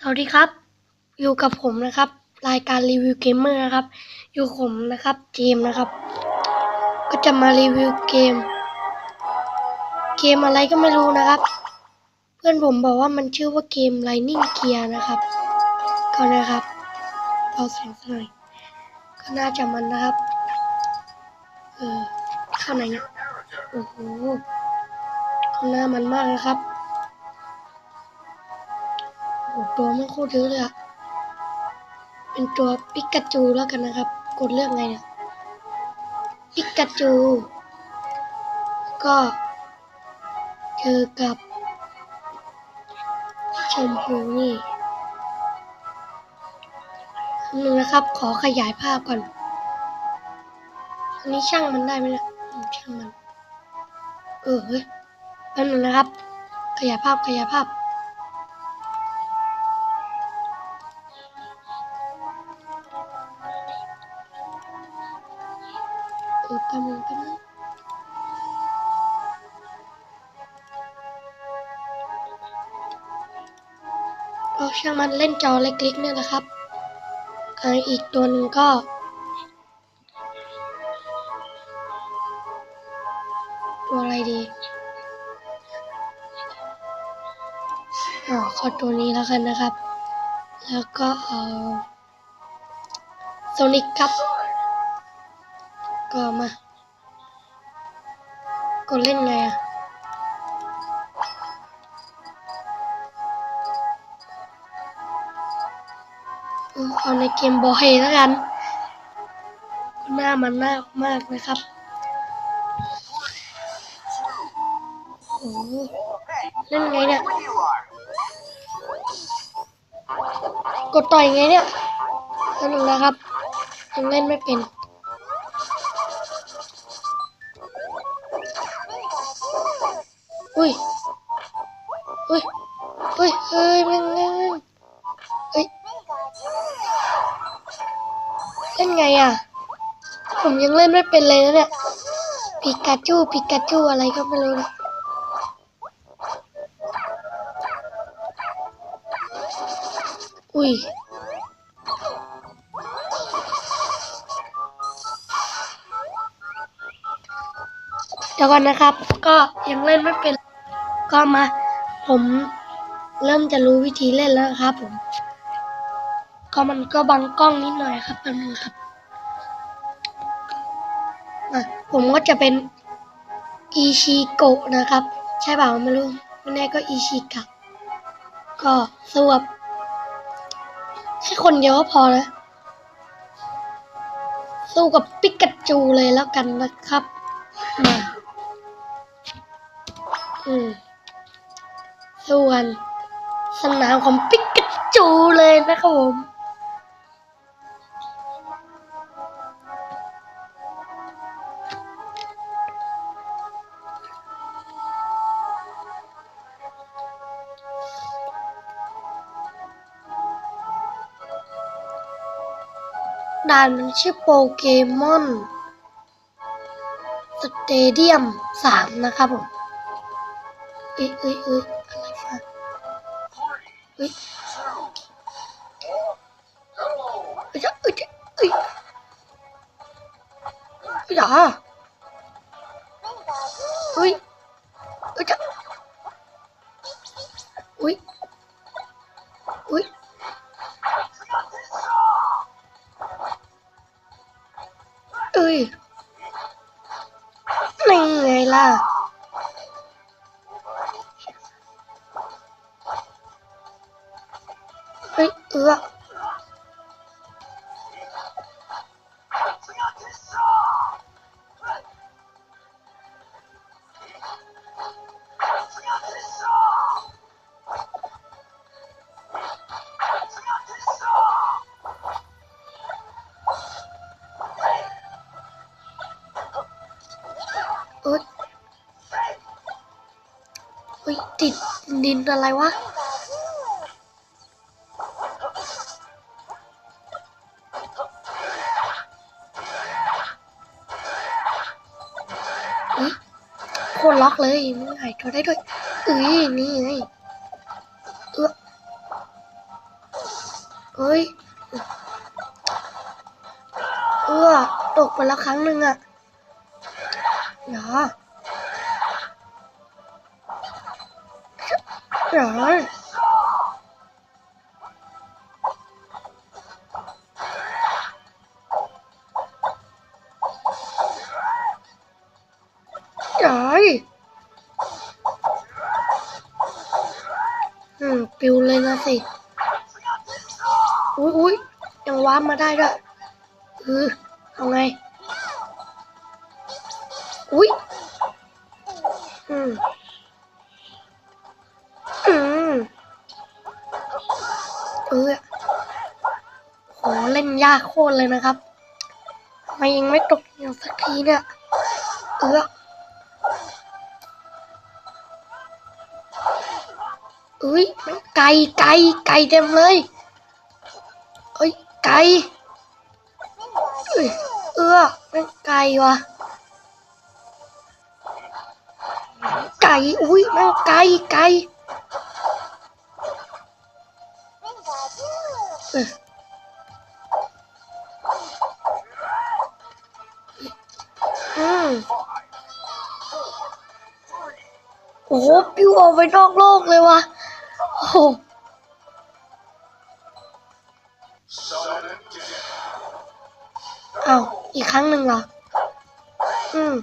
สวัสดีครับ อยู่กับผมนะครับ รายการรีวิวเกมเมอร์นะครับ อยู่ผมนะครับเจมนะครับ ก็จะมารีวิวเกม เกมอะไรก็ไม่รู้นะครับ เพื่อนผมบอกว่ามันชื่อว่าเกม Lightning Gear นะครับ ก็นะครับเราเสียงหน่อยก็น่าจะมันนะครับเออข้าไหนเนี่ยโอ้โหก็น่ามันมากนะครับ ตัวมันโคตรเยอะเลยอะเป็นตัวปิกาจูแล้วกันนะครับ กดเลือกไงเนี่ยปิกาจู ก็เจอกับชมพูนี่นนึงนะครับ ขอขยายภาพก่อน อันนี้ช่างมันได้ไหมเนี่ยช่างมัน เออเฮ้ยแป๊บนึงนะครับ ขยายภาพขยายภาพ เออแป๊บนึงแป๊บนึงก็ช่างมันเล่นจอเล็กๆเนี่ยนะครับอ,อีกตัวหนึ่งก็ตัวอะไรดีอ๋อขอตัวนี้แล้วกันนะครับ แล้วก็เอาโซนิกครับ ก็มากดเล่นไงอะเออเอาในเกมบอยแล้วกัน หน้ามันน่ามากนะครับโอ้เล่นไงเนี่ย กดต่อยไงเนี่ยนั่นเองนะครับยังเล่นไม่เป็น อุ้ยอุ้ยอุ้ยเฮ้ยม่งแม่งแม่งเฮ้ยเล่นไงอะ ผมยังเล่นไม่เป็นเลยนะเนี่ยปิกาจูปิกาจูอะไรก็ไม่รู้นะอุ้ยเดี๋ยวก่อนนะครับ ก็ยังเล่นไม่เป็น ก็มา ผมเริ่มจะรู้วิธีเล่นแล้วครับ ผม ก็มันก็บังกล้องนิดหน่อยครับแป๊บนึงครับผมก็จะเป็นอีชิโกะนะครับ ใช่เปล่าไม่รู้ไม่แน่ก็อีชิกะก็สวบแค่คนเดียวก็พอนะสู้กับปิกาจูเลยแล้วกันนะครับมาอืม ส่วนสนามของปิกาจูเลยนะครับผมด่านมันชื่อโปเกมอนสเตเดียมสามนะครับผมเอ้ยเอ้ยเอ้ยอะไรฟะ เอ้ยเอ้ยจะเอ้ยจ ดินอะไรวะ โคตรล็อกเลยมันหายตัวได้ด้วยเอ้ยนี่ไงเออเฮ้ย เออตกไปแล้วครั้งหนึ่งอะเหรอ เหรอเหรออืมปิวเลยนะ ยากโคตรเลยนะครับทำไมยังไม่ตกอย่างสักทีเนี่ย เอออุ้ยมันไก่ไก่ไก่เต็มเลยเอ้ยไก่เอ้ยเออมันไก่วะไก่อุ้ยมันไก่ไก่ อ้โหปิวออกไปนอกโลกเลยวะโอ้โหอ้าวอีกครั้งหนึ่งเหรอ อืม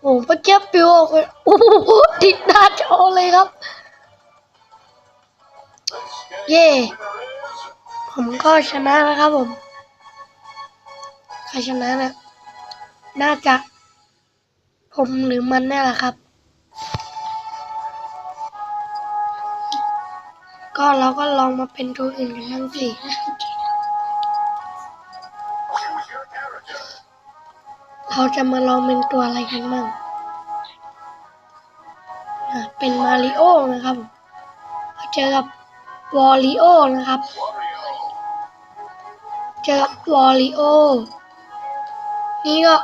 โอ้เมื่อกี้ปิวออกไปโอ้โหติดหน้าจอเลยครับ เย่ผมก็ชนะนะครับผม ใครชนะนะ น่าจะ ผมหรือมันแน่แหละครับ ก็เราก็ลองมาเป็นตัวอื่นกันบ้างสิเราจะมาลองเป็นตัวอะไรกันบ้างเป็นมาริโอนะครับมาเจอกับวอริโอนะครับ เจอกับวอริโอ นี่ก็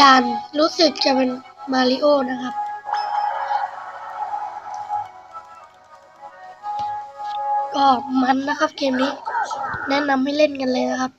ด่านรู้สึกจะเป็นมาริโอนะครับ ก็มันนะครับเกมนี้ แนะนำให้เล่นกันเลยนะครับ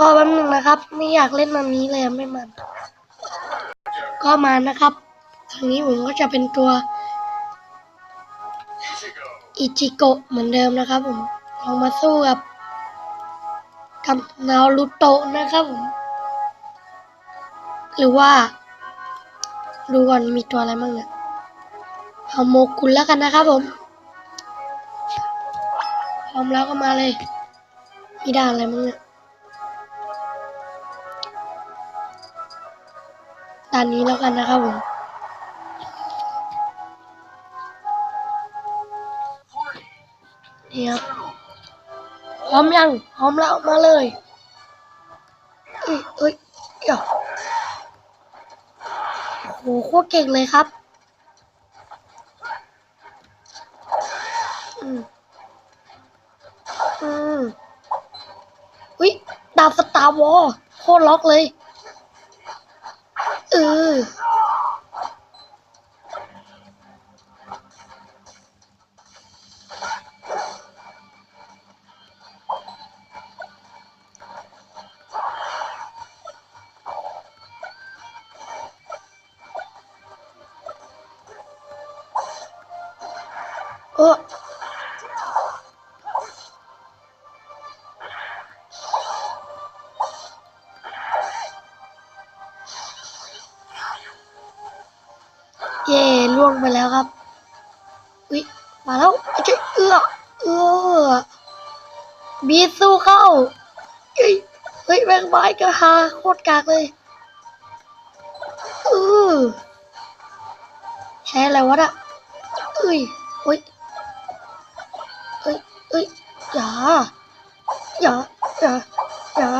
ก็แป๊บนึงนะครับ ไม่อยากเล่นมันนี้เลยไม่มัน ก็มานะครับครั้งนี้ผมก็จะเป็นตัวอิจิโกะเหมือนเดิมนะครับผมลองมาสู้กับกับนารูโตะนะครับผมหรือว่า ดูก่อนมีตัวอะไรบ้างเนี่ยเอาโมกุลแล้วกันนะครับผมพร้อมแล้วก็มาเลย มีด่านอะไรบ้างเนี่ย ด่านนี้แล้วกันนะครับผมนี่ครับพร้อมยังพร้อมแล้วมาเลยเอ้ยเอ้ยเดี๋ยวโอ้โหโคตรเก่งเลยครับอืมอืมอุ้ยดาบสตาร์วอลโคตรล็อกเลย เอ เข้าเฮ้ยเฮ้ยแบงค์ไม้กระหาโคตรกากเลยเออใช้อะไรวะน่ะเอ้ยโอ้ยเอ้ยอย่าอย่าอย่าอย่า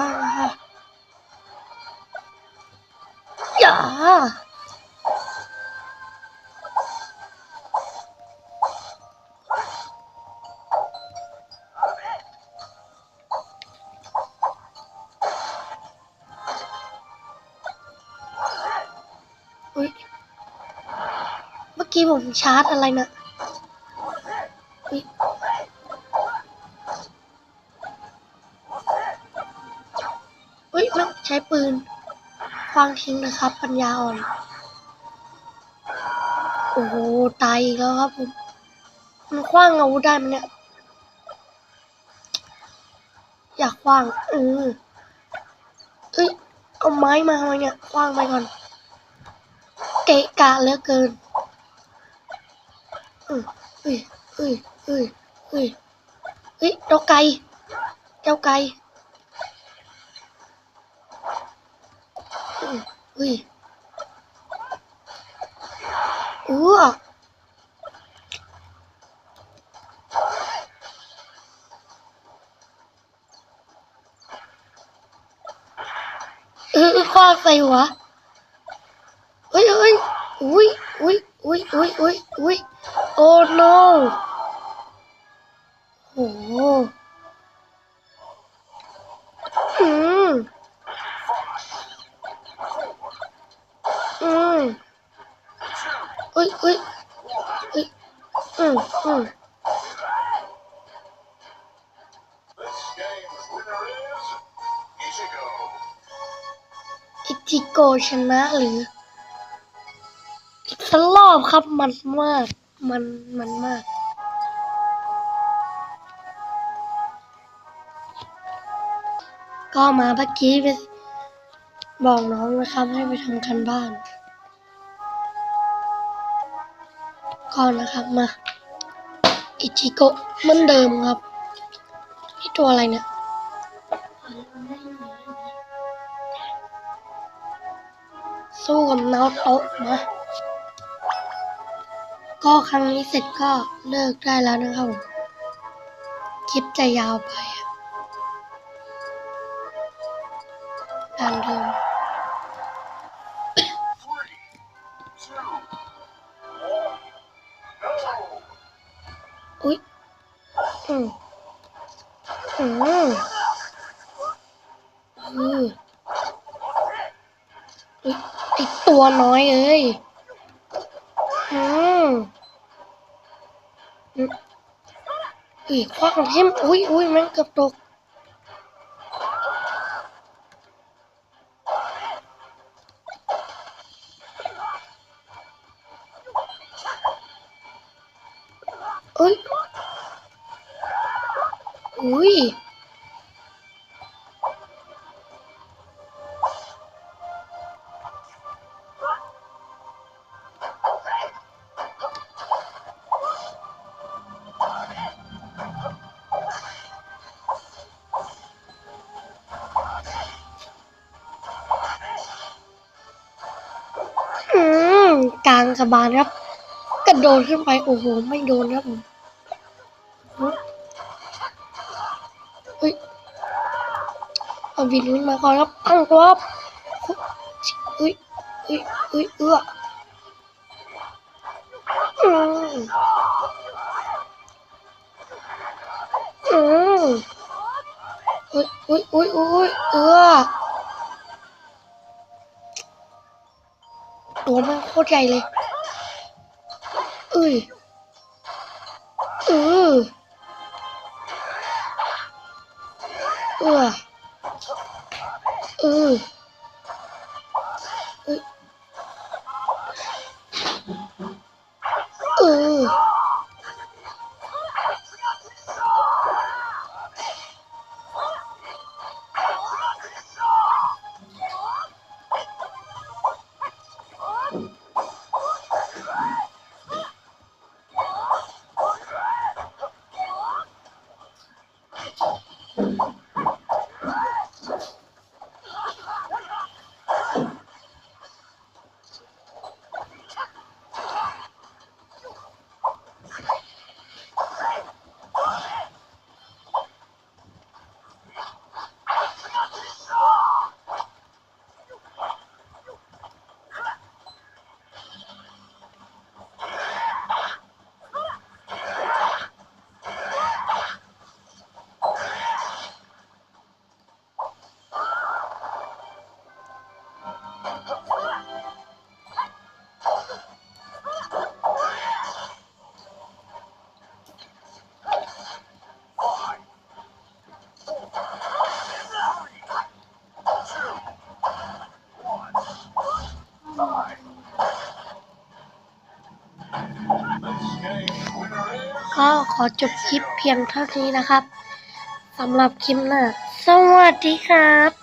อย่า อุ๊ยเมื่อกี้ผมชาร์จอะไรนะอุ๊ยเฮ้ยมันใช้ปืนควางทิ้งนะครับ ปัญญาอ่อน โอ้โห ตายอีกแล้วครับผม มันคว้างอาวุธได้มันเนี่ย อยากคว้างเออเอ้ย เอาไม้มาทำไมเนี่ยคว้างไปก่อน เกะกะเหลือเกินเออเอ้ยเอ้ยเอ้ยเอ้ยเอ้ยเจ้าไก่เจ้าไก่อุ้ยอู้เออคว้าใส่หัว เฮ้ยเฮ้ยอุ้ยอุ้ยอุ้ยอุ้ยอุ้ยอุ้ยโอ้ no โอ้โหอืมอืมเอ้ยเอ้ยเอ้ยอืมอืมอิจิโกชนะหรือ สักรอบครับมันมาก มันมันมากก็มาเมื่อกี้ไปบอกน้องนะครับให้ไปทำกันบ้านก่อนนะครับมา อิจิโกะเหมือนเดิมครับนี่ตัวอะไรเนี่ยสู้กับนาโตะมา ก็ครั้งนี้เสร็จก็เลิกได้แล้วนะครับผมคลิปจะยาวไปอะการเดิมอุ๊ยอืมอืมอืมอุ๊ยไอตัวน้อยเอ้ย อืมอืมอุ้ยคว้างทิ่มอุ้ยอุ้ยแม่งเกือบตกางกระบาลครับ กระโดดขึ้นไปโอ้โหไม่โดนครับผมเฮ้ยเอาบินขึ้นมาก่อนครับตั้งตัวครับเฮ้ยเฮ้ยเฮ้ยเอื้ออืมอืมเฮ้ยเฮ้ยเฮ้ยเฮ้ยเอื้อ ตัวมันโคตรใหญ่เลยเอ้ยเออเออเออเอ้ยเออ ก็ขอจบคลิปเพียงเท่านี้นะครับสำหรับคลิปหน้า สวัสดีครับ